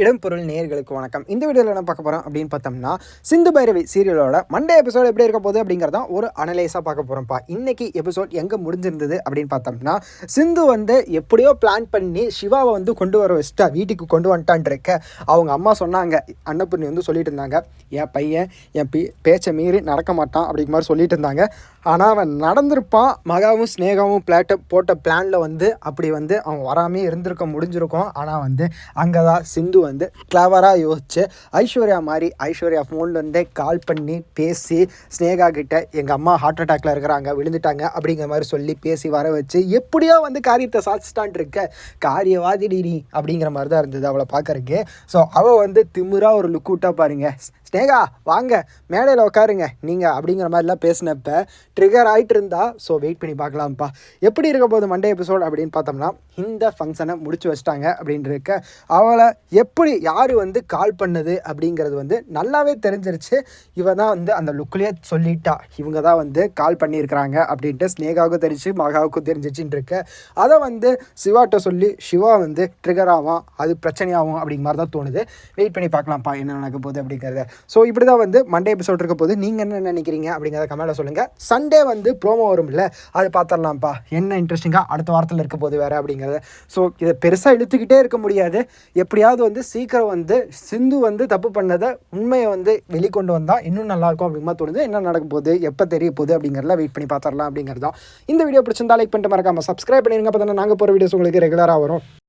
இடம்பொருள் நேர்களுக்கு வணக்கம். இந்த வீடியோவில் என்ன பார்க்க போகிறோம் அப்படின்னு பார்த்தோம்னா சிந்து பைரவி சீரியலோட மண்டே எபிசோட் எப்படி இருக்க போகுது அப்படிங்கிறதான் ஒரு அனலைஸாக பார்க்க போகிறோம்ப்பா இன்னைக்கு எபிசோட் எங்கே முடிஞ்சிருந்தது அப்படின்னு பார்த்தோம்னா சிந்து வந்து எப்படியோ பிளான் பண்ணி சிவாவை வந்து கொண்டு வர வச்சுட்டா வீட்டுக்கு கொண்டு வந்துட்டான் இருக்க. அவங்க அம்மா சொன்னாங்க அன்னப்பூர்ணி வந்து சொல்லிட்டு இருந்தாங்க என் பையன் என் பி பேச்சை மீறி நடக்க மாட்டான் அப்படிங்கிற மாதிரி சொல்லிட்டு இருந்தாங்க. ஆனால் அவன் நடந்திருப்பான் மகாவும் ஸ்னேகாவும் பிளாட்ட போட்ட பிளானில் வந்து அப்படி வந்து அவன் வராமே இருந்திருக்க முடிஞ்சிருக்கும். ஆனால் வந்து அங்கே தான் சிந்து வந்து கிளவராக யோசிச்சு ஐஸ்வர்யா மாதிரி ஐஸ்வர்யா ஃபோன்லேருந்தே கால் பண்ணி பேசி ஸ்னேகா கிட்ட எங்கள் அம்மா ஹார்ட் அட்டாக்ல இருக்கிறாங்க விழுந்துட்டாங்க அப்படிங்கிற மாதிரி சொல்லி பேசி வர வச்சு எப்படியோ வந்து காரியத்தை சாதிச்சிட்டான் இருக்க. காரியவாதி நீ அப்படிங்கிற மாதிரி தான் இருந்தது அவளை பார்க்கறக்கு ஸோ அவள் வந்து திமுறாக ஒரு லுக் விட்டா பாருங்க. ஸ்னேகா வாங்க. மேடையில் உட்காருங்க நீங்கள் அப்படிங்கிற மாதிரிலாம் பேசினப்ப ட்ரிகர் ஆகிட்டு இருந்தா ஸோ வெயிட் பண்ணி பார்க்கலாம்ப்பா. எப்படி இருக்க போகுது மண்டே எபிசோட் அப்படின்னு பார்த்தோம்னா இந்த ஃபங்க்ஷனை முடிச்சு வச்சிட்டாங்க அப்படின்னு இருக்க அவளை எப்படி யார் வந்து கால் பண்ணது அப்படிங்கிறது வந்து நல்லாவே தெரிஞ்சிருச்சு. இவ தான் வந்து அந்த லுக்லேயே சொல்லிட்டா. இவங்க தான் வந்து கால் பண்ணியிருக்கிறாங்க அப்படின்ட்டு ஸ்னேகாவுக்கும் தெரிஞ்சு மகாவுக்கும் தெரிஞ்சிச்சின்னு இருக்க அதை வந்து சிவாட்ட சொல்லி சிவா வந்து ட்ரிகர் ஆகும் அது பிரச்சனையாகும் அப்படிங்கிற மாதிரி தான் தோணுது. வெயிட் பண்ணி பார்க்கலாம்ப்பா என்ன நடக்க போகுது அப்படிங்கிறத. ஸோ இப்படி தான் வந்து மண்டே எபிசோட் இருக்க போது நீங்கள் என்ன நினைக்கிறீங்க அப்படிங்கிறத கமெண்ட்டில் சொல்லுங்கள் சண்டே வந்து ப்ரோமோ வரும்ல அது பார்த்துடலாம்ப்பா என்ன இன்ட்ரெஸ்டிங்காக அடுத்த வாரத்தில் இருக்க போது வேறு அப்படிங்கிறத. ஸோ இதை பெருசாக இழுத்துக்கிட்டே இருக்க முடியாது. எப்படியாவது வந்து சீக்கிரம் வந்து சிந்து வந்து தப்பு பண்ணதை உண்மையை வந்து வெளிக்கொண்டு வந்தால் இன்னும் நல்லாயிருக்கும் அப்படிங்கிற தோணுது. என்ன நடக்க போகுது எப்போ தெரிய போகுது அப்படிங்கிறதெல்லாம் வெயிட் பண்ணி பார்த்துடலாம் அப்படிங்கிறது தான். இந்த வீடியோ பிடிச்சிருந்தா லைக் பண்ணிட்டு மறக்காமல் சப்ஸ்கிரைப் பண்ணிருங்க அப்போ தானே நாங்கள் போகிற வீடியோஸ் உங்களுக்கு ரெகுலராக வரும்.